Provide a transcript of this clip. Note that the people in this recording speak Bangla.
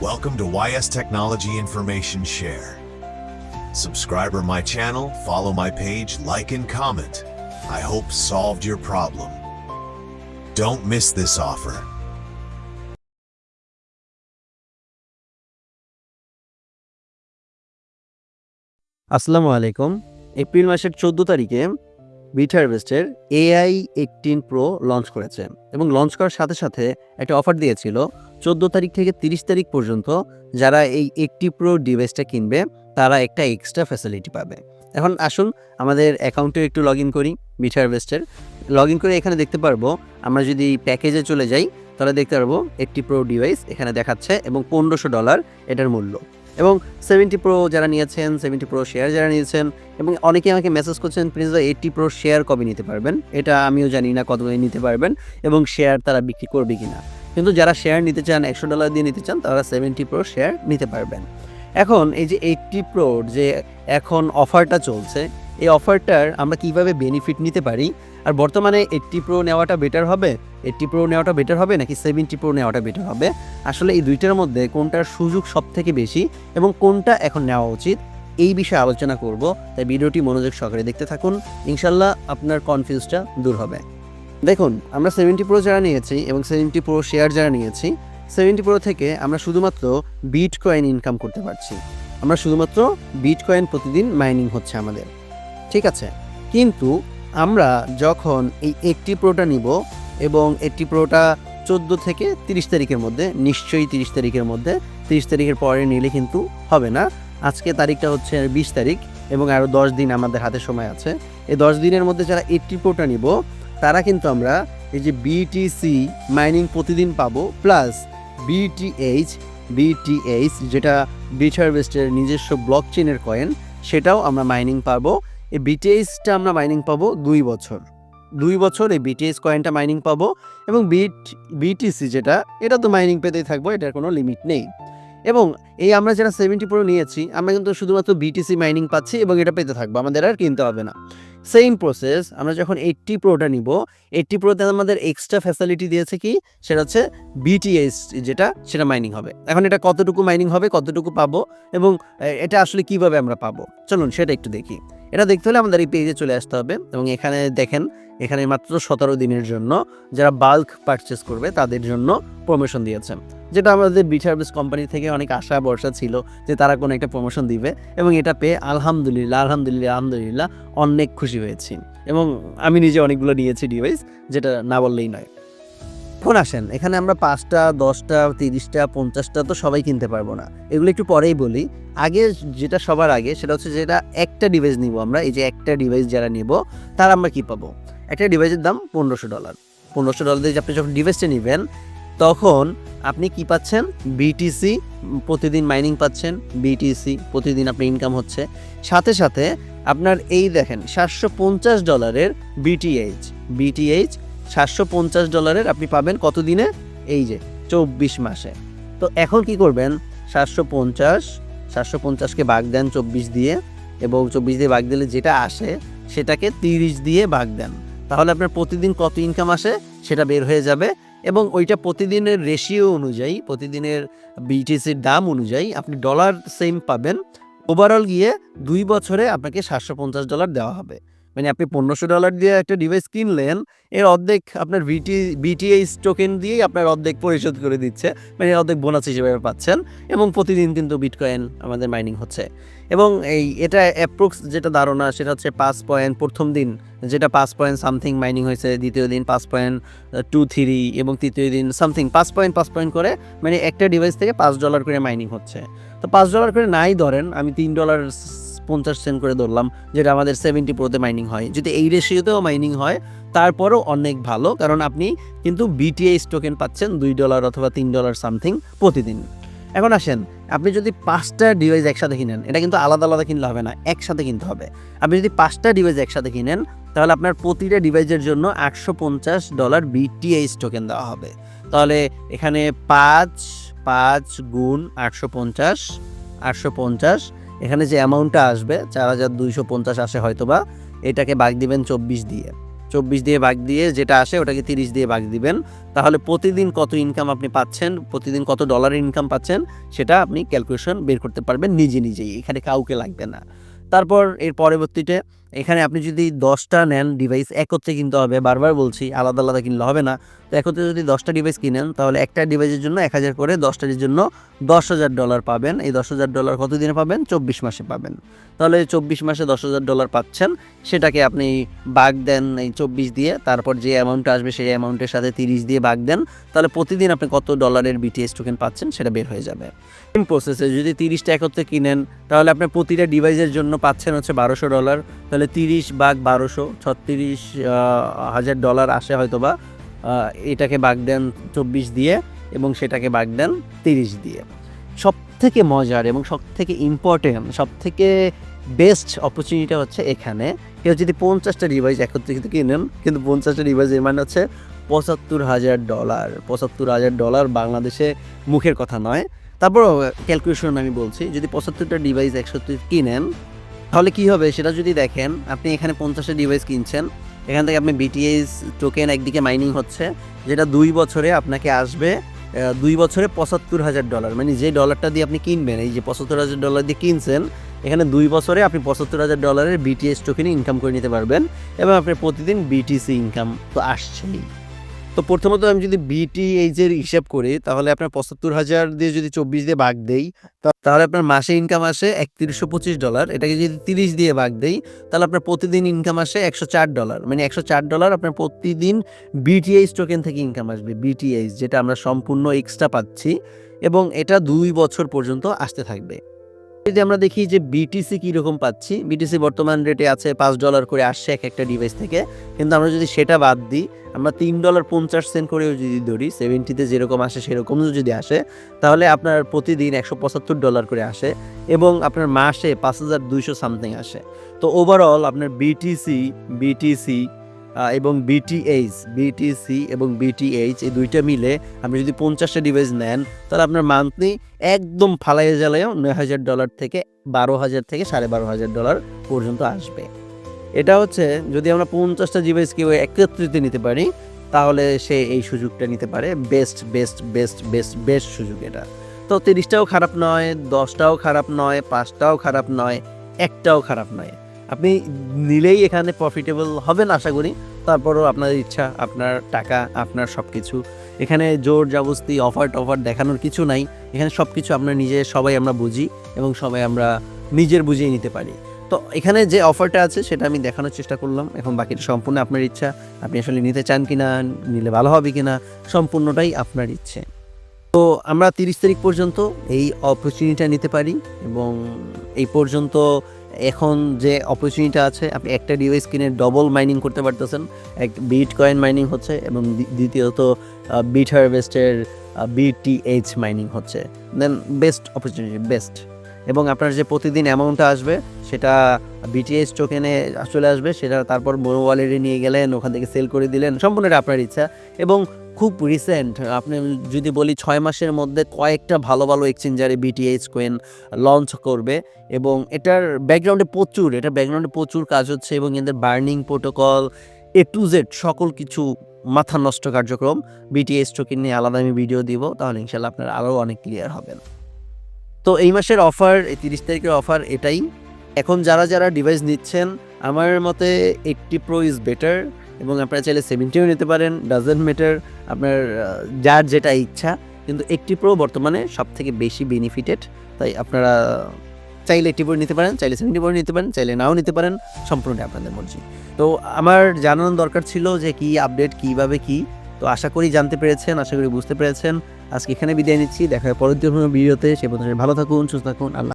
Welcome to YS Technology Information Share. Subscriber my channel, follow my page, like and comment. I hope solved your problem. Don't miss this offer. আসসালামু আলাইকুম এপ্রিল মাসের চোদ্দ তারিখে বিট হারভেস্টের এআই এইটিন প্রো লঞ্চ করেছে এবং লঞ্চ করার সাথে সাথে একটা অফার দিয়েছিল চোদ্দ তারিখ থেকে তিরিশ তারিখ পর্যন্ত যারা এই এইটটি প্রো ডিভাইসটা কিনবে, তারা একটা এক্সট্রা ফ্যাসিলিটি পাবে। এখন আসুন, আমাদের অ্যাকাউন্টে একটু লগ ইন করি বিট হারভেস্টের লগ ইন করে এখানে দেখতে পারব, আমরা যদি প্যাকেজে চলে যাই, তাহলে দেখতে পারব এইটটি প্রো ডিভাইস এখানে দেখাচ্ছে এবং পনেরোশো ডলার এটার মূল্য। এবং সেভেন্টি প্রো যারা নিয়েছেন সেভেন্টি প্রো শেয়ার যারা নিয়েছেন, এবং অনেকে আমাকে মেসেজ করছেন প্লিজ এইটটি প্রো শেয়ার কবে নিতে পারবেন? এটা আমিও জানি না কতগুলো নিতে পারবেন, এবং শেয়ার তারা বিক্রি করবে কি না কিন্তু যারা শেয়ার নিতে চান, একশো ডলার দিয়ে নিতে চান, তারা সেভেন্টি প্রো শেয়ার নিতে পারবেন। এখন এই যে এইটটি প্রোর যে এখন অফারটা চলছে, এই অফারটার আমরা কীভাবে বেনিফিট নিতে পারি? আর বর্তমানে এইটটি প্রো নেওয়াটা বেটার হবে? এইটটি প্রো নেওয়াটা বেটার হবে নাকি সেভেন্টি প্রো নেওয়াটা বেটার হবে? আসলে এই দুইটার মধ্যে কোনটার সুযোগ সব থেকে বেশি এবং কোনটা এখন নেওয়া উচিত, এই বিষয়ে আলোচনা করব। তাই ভিডিওটি মনোযোগ সহকারে দেখতে থাকুন। ইনশাল্লাহ আপনার কনফিউজটা দূর হবে। দেখুন, আমরা সেভেন্টি প্রো যারা নিয়েছি এবং সেভেন্টি প্রো শেয়ার যারা নিয়েছি সেভেন্টি প্রো থেকে আমরা শুধুমাত্র বিট কয়েন ইনকাম করতে পারছি। আমরা শুধুমাত্র বিট কয়েন প্রতিদিন মাইনিং হচ্ছে আমাদের। ঠিক আছে? কিন্তু আমরা যখন এই একটি প্রোটা নিব এবং একটি প্রোটা চোদ্দ থেকে তিরিশ তারিখের মধ্যে, নিশ্চয়ই তিরিশ তারিখের মধ্যে, তিরিশ তারিখের পরে নিলে কিন্তু হবে না। আজকে তারিখটা হচ্ছে বিশ তারিখ এবং আরও দশ দিন আমাদের হাতে সময় আছে। এই দশ দিনের মধ্যে যারা এইটটি প্রোটা নিব তারা কিন্তু আমরা এই যে বিটিসি মাইনিং প্রতিদিন পাবো প্লাস বিটিএইচ বিটিএইচ যেটা বিট হারভেস্টের নিজস্ব ব্লক চেনের কয়েন সেটাও আমরা মাইনিং পাবো। এই বিটিএইচটা আমরা মাইনিং পাবো দুই বছর। দুই বছর এই বিটিএস কয়েনটা মাইনিং পাবো এবং বিট বিটিসি যেটা, এটা তো মাইনিং পেতেই থাকব, এটার কোনো লিমিট নেই। এবং এই আমরা যারা সেভেন্টি প্রো নিয়েছি, আমরা কিন্তু শুধুমাত্র বিটিসি মাইনিং পাচ্ছি এবং এটা পেতে থাকব, আমাদের আর কিনতে হবে না। সেম প্রসেস আমরা যখন এইটটি প্রোটা নিব এইটটি প্রোতে আমাদের এক্সট্রা ফ্যাসিলিটি দিয়েছে কি? সেটা হচ্ছে বিটিএস যেটা, সেটা মাইনিং হবে। এখন এটা কতটুকু মাইনিং হবে, কতটুকু পাবো এবং এটা আসলে কীভাবে আমরা পাবো? চলুন সেটা একটু দেখি। এটা দেখতে হলে আমাদের এই পেজে চলে আসতে হবে এবং এখানে দেখেন এখানে মাত্র সতেরো দিনের জন্য যারা বাল্ক পারচেস করবে তাদের জন্য প্রমোশন দিয়েছে। যেটা আমাদের বিট সার্ভিস কোম্পানি থেকে অনেক আশা, ভরসা ছিল যে তারা কোনো একটা প্রমোশন দিবে এবং এটা পেয়ে আলহামদুলিল্লাহ আলহামদুলিল্লাহ আলহামদুলিল্লাহ অনেক খুশি হয়েছি এবং আমি নিজে অনেকগুলো নিয়েছি ডিভাইস যেটা না বললেই নয়। ফোন আসেন, এখানে আমরা পাঁচটা, দশটা, তিরিশটা, পঞ্চাশটা তো সবাই কিনতে পারব না। এগুলো একটু পরেই বলি। আগে যেটা সবার আগে সেটা হচ্ছে যেটা একটা ডিভাইস নিব আমরা, এই যে একটা ডিভাইস যারা নিব, তার আমরা কি পাবো? একটা ডিভাইসের দাম পনেরোশো ডলার। পনেরোশো ডলার দিয়ে আপনি যখন ডিভাইসটা নেবেন, তখন আপনি কি পাচ্ছেন? বিটিসি প্রতিদিন মাইনিং পাচ্ছেন। বিটিসি প্রতিদিন আপনার ইনকাম হচ্ছে। সাথে সাথে আপনার এই দেখেন, সাতশো পঞ্চাশ ডলারের বিটিএইচ বিটিএইচ সাতশো পঞ্চাশ ডলারের আপনি পাবেন কত দিনে এই যে, চব্বিশ মাসে। তো এখন কি করবেন? সাতশো পঞ্চাশ, সাতশো পঞ্চাশকে ভাগ দেন চব্বিশ দিয়ে, এবং চব্বিশ দিয়ে ভাগ দিলে যেটা আসে, সেটাকে তিরিশ দিয়ে ভাগ দেন। তাহলে আপনার প্রতিদিন কত ইনকাম আসে সেটা বের হয়ে যাবে এবং ওইটা প্রতিদিনের রেশিও অনুযায়ী, প্রতিদিনের বিটিসির দাম অনুযায়ী আপনি ডলার সেম পাবেন। ওভারঅল গিয়ে দুই বছরে আপনাকে সাতশো পঞ্চাশ ডলার দেওয়া হবে। মানে আপনি পনেরোশো ডলার দিয়ে একটা ডিভাইস কিনলেন, এর অর্ধেক আপনার বিটি বিটিএইচ টোকেন দিয়েই আপনার অর্ধেক পরিশোধ করে দিচ্ছে মানে অর্ধেক বোনাস হিসেবে পাচ্ছেন এবং প্রতিদিন কিন্তু বিটকয়েন আমাদের মাইনিং হচ্ছে। এবং এই এটা অ্যাপ্রক্স যেটা ধারণা, সেটা হচ্ছে পাঁচ পয়েন্ট প্রথম দিন যেটা পাঁচ পয়েন্ট সামথিং মাইনিং হয়েছে, দ্বিতীয় দিন পাঁচ পয়েন্ট টু থ্রি এবং তৃতীয় দিন সামথিং পাঁচ পয়েন্ট পাঁচ পয়েন্ট করে মানে একটা ডিভাইস থেকে পাঁচ ডলার করে মাইনিং হচ্ছে। তো পাঁচ ডলার করে নাই ধরেন, আমি তিন ডলার পঞ্চাশ সেন্ট করে ধরলাম, যেটা আমাদের সেভেন্টি প্রোতে মাইনিং হয়। যদি এই রেশিওতেও মাইনিং হয়, তারপরও অনেক ভালো, কারণ আপনি কিন্তু বিটিএইচ টোকেন পাচ্ছেন দুই ডলার অথবা তিন ডলার সামথিং প্রতিদিন। এখন আসেন, আপনি যদি পাঁচটা ডিভাইস একসাথে কিনেন, এটা কিন্তু আলাদা আলাদা কিনলে হবে না, একসাথে কিনতে হবে। আপনি যদি পাঁচটা ডিভাইস একসাথে কিনেন, তাহলে আপনার প্রতিটা ডিভাইসের জন্য একশো পঞ্চাশ ডলার বিটিএইচ টোকেন দেওয়া হবে। তাহলে এখানে পাঁচ পাঁচ গুণ আটশো পঞ্চাশ আটশো পঞ্চাশ এখানে যে অ্যামাউন্টটা আসবে, চার হাজার দুইশো পঞ্চাশ আসে হয়তো বা এটাকে বাঘ দিবেন চব্বিশ দিয়ে। চব্বিশ দিয়ে ভাগ দিয়ে যেটা আসে ওটাকে তিরিশ দিয়ে ভাগ দিবেন। তাহলে প্রতিদিন কত ইনকাম আপনি পাচ্ছেন, প্রতিদিন কত ডলারের ইনকাম পাচ্ছেন, সেটা আপনি ক্যালকুলেশন বের করতে পারবেন নিজে নিজেই, এখানে কাউকে লাগবে না। তারপর এর পরবর্তীতে এখানে আপনি যদি দশটা নেন ডিভাইস একত্রে কিনতে হবে। বারবার বলছি, আলাদা আলাদা কিনলে হবে না। তো একত্রে যদি দশটা ডিভাইস কিনেন, তাহলে একটা ডিভাইসের জন্য এক হাজার করে দশটার জন্য দশ হাজার ডলার পাবেন। এই দশ হাজার ডলার কতদিনে পাবেন? চব্বিশ মাসে পাবেন। তাহলে চব্বিশ মাসে দশ হাজার ডলার পাচ্ছেন। সেটাকে আপনি বাগ দেন এই চব্বিশ দিয়ে, তারপর যে অ্যামাউন্টটা আসবে, সেই অ্যামাউন্টের সাথে তিরিশ দিয়ে বাগ দেন। তাহলে প্রতিদিন আপনি কত ডলারের বিটিএস টোকেন পাচ্ছেন সেটা বের হয়ে যাবে। সেম প্রসেসে যদি তিরিশটা একত্রে কিনেন, তাহলে আপনি প্রতিটা ডিভাইসের জন্য পাচ্ছেন হচ্ছে বারোশো ডলার তাহলে তিরিশ বাঘ বারোশো, ছত্রিশ হাজার ডলার আসে হয়তো বা এটাকে বাগ দেন চব্বিশ দিয়ে এবং সেটাকে বাগ দেন তিরিশ দিয়ে। সব থেকে মজার এবং সব থেকে ইম্পর্টেন্ট সব থেকে বেস্ট অপরচুনিটি হচ্ছে এখানে। কেউ যদি পঞ্চাশটা ডিভাইস একত্রে কিন্তু কিনেন কিন্তু পঞ্চাশটা ডিভাইস এর মানে হচ্ছে পঁচাত্তর হাজার ডলার। পঁচাত্তর হাজার ডলার বাংলাদেশে মুখের কথা নয়। তারপর ক্যালকুলেশন আমি বলছি, যদি পঁচাত্তরটা ডিভাইস একসাথে কিনেন তাহলে কি হবে? সেটা যদি দেখেন, আপনি এখানে পঞ্চাশটা ডিভাইস কিনছেন, এখান থেকে আপনি বিটিএস টোকেন একদিকে মাইনিং হচ্ছে, যেটা দুই বছরে আপনাকে আসবে দুই বছরে পঁচাত্তর হাজার ডলার মানে যে ডলারটা দিয়ে আপনি কিনবেন, এই যে পঁচাত্তর হাজার ডলার দিয়ে কিনছেন, এখানে দুই বছরে আপনি পঁচাত্তর হাজার ডলারের বিটিএস টোকেন ইনকাম করে নিতে পারবেন, এবং আপনার প্রতিদিন বিটিসি ইনকাম তো আসছেই। তো প্রথমত আমি যদি বিটিএইচ এর হিসাব করি, তাহলে আপনার পঁচাত্তর হাজার দিয়ে যদি চব্বিশ দিয়ে ভাগ দেই তাহলে আপনার মাসে ইনকাম আসে একত্রিশশো পঁচিশ ডলার এটাকে যদি তিরিশ দিয়ে ভাগ দেই, তাহলে আপনার প্রতিদিন ইনকাম আসে একশো চার ডলার মানে একশো চার ডলার আপনার প্রতিদিন বিটিএইচ টোকেন থেকে ইনকাম আসবে বিটিএইচ যেটা আমরা সম্পূর্ণ এক্সট্রা পাচ্ছি এবং এটা দুই বছর পর্যন্ত আসতে থাকবে। যদি আমরা দেখি যে বিটিসি কীরকম পাচ্ছি বিটিসি বর্তমান রেটে আছে পাঁচ ডলার করে আসছে এক একটা ডিভাইস থেকে। কিন্তু আমরা যদি সেটা বাদ দিই, আমরা তিন ডলার পঞ্চাশ সেন্ট করেও যদি ধরি সেভেন্টিতে যেরকম আসে সেরকম যদি আসে, তাহলে আপনার প্রতিদিন একশো পঁচাত্তর ডলার করে আসে এবং আপনার মাসে পাঁচ হাজার দুইশো সামথিং আসে। তো ওভারঅল আপনার বিটিসি বিটিসি এবং বিটিএইচ বিটিসি এবং বিটিএইচ এই দুইটা মিলে আপনি যদি পঞ্চাশটা ডিভাইস নেন, তাহলে আপনার মান্থলি একদম ফালাইয়ে জ্বালায়ও নয় হাজার ডলার থেকে বারো হাজার থেকে সাড়ে বারো হাজার ডলার পর্যন্ত আসবে। এটা হচ্ছে যদি আমরা পঞ্চাশটা ডিভাইস কেউ একত্রিত নিতে পারি, তাহলে সে এই সুযোগটা নিতে পারে। Best best best best best সুযোগ এটা। তো তিরিশটাও খারাপ নয়, দশটাও খারাপ নয়, পাঁচটাও খারাপ নয়, একটাও খারাপ নয়। আপনি নিলেই এখানে প্রফিটেবল হবেন আশা করি। তারপরও আপনার ইচ্ছা, আপনার টাকা, আপনার সব কিছু এখানে জোর জাবস্তি অফার টফার দেখানোর কিছু নাই। এখানে সব কিছু আমরা নিজে, সবাই আমরা বুঝি এবং সবাই আমরা নিজের বুঝিয়ে নিতে পারি। তো এখানে যে অফারটা আছে সেটা আমি দেখানোর চেষ্টা করলাম। এখন বাকিটা সম্পূর্ণ আপনার ইচ্ছা। আপনি আসলে নিতে চান কি না নিলে ভালো হবে কিনা, সম্পূর্ণটাই আপনার ইচ্ছে। তো আমরা তিরিশ তারিখ পর্যন্ত এই অপরচুনিটিটা নিতে পারি এবং এই পর্যন্ত এখন যে অপরচুনিটি আছে, আপনি একটা ডিভাইস কিনে ডবল মাইনিং করতে পারতেছেন। এক বিট কয়েন মাইনিং হচ্ছে এবং দ্বি- দ্বিতীয়ত বিট হারভেস্টের বিটিএইচ মাইনিং হচ্ছে। দেন বেস্ট অপরচুনিটি বেস্ট এবং আপনার যে প্রতিদিন অ্যামাউন্টটা আসবে, সেটা বিটিএস টোকেনে চলে আসবে, সেটা তারপর মোনো ওয়ালেটে নিয়ে গেলেন, ওখান থেকে সেল করে দিলেন, সম্পূর্ণটা আপনার ইচ্ছা। এবং খুব রিসেন্ট আপনি যদি বলি ছয় মাসের মধ্যে কয়েকটা ভালো ভালো এক্সচেঞ্জারে বিটিএইচ কোয়েন লঞ্চ করবে এবং এটার ব্যাকগ্রাউন্ডে প্রচুর এটা ব্যাকগ্রাউন্ডে প্রচুর কাজ হচ্ছে এবং এদের burning protocol A to Z সকল কিছু মাথা নষ্ট কার্যক্রম বিটিএস টোকেন নিয়ে আলাদা আমি ভিডিও দিব, তাহলে ইনশাল্লাহ আপনার আরও অনেক ক্লিয়ার হবেন। তো এই মাসের অফার তিরিশ তারিখের অফার এটাই। এখন যারা যারা ডিভাইস নিচ্ছেন, আমার মতে এইটটি প্রো ইজ বেটার এবং আপনারা চাইলে সেভেন্টিও নিতে পারেন ডাজেন্ট ম্যাটার আপনার যার যেটা ইচ্ছা। কিন্তু একটি প্রো বর্তমানে সব থেকে বেশি বেনিফিটেড তাই আপনারা চাইলে একটি প্রো নিতে পারেন, চাইলে সেভেন্টি প্রো নিতে পারেন, চাইলে নাও নিতে পারেন সম্পূর্ণটা আপনাদের মর্জি। তো আমার জানানোর দরকার ছিল যে কি আপডেট কীভাবে কি, তো আশা করি জানতে পেরেছেন, আশা করি বুঝতে পেরেছেন। আজকে এখানে বিদায় নিচ্ছি, দেখা পরবর্তী কোনো ভিডিওতে, সে পর্যন্ত ভালো থাকুন, সুস্থ থাকুন, আল্লাহ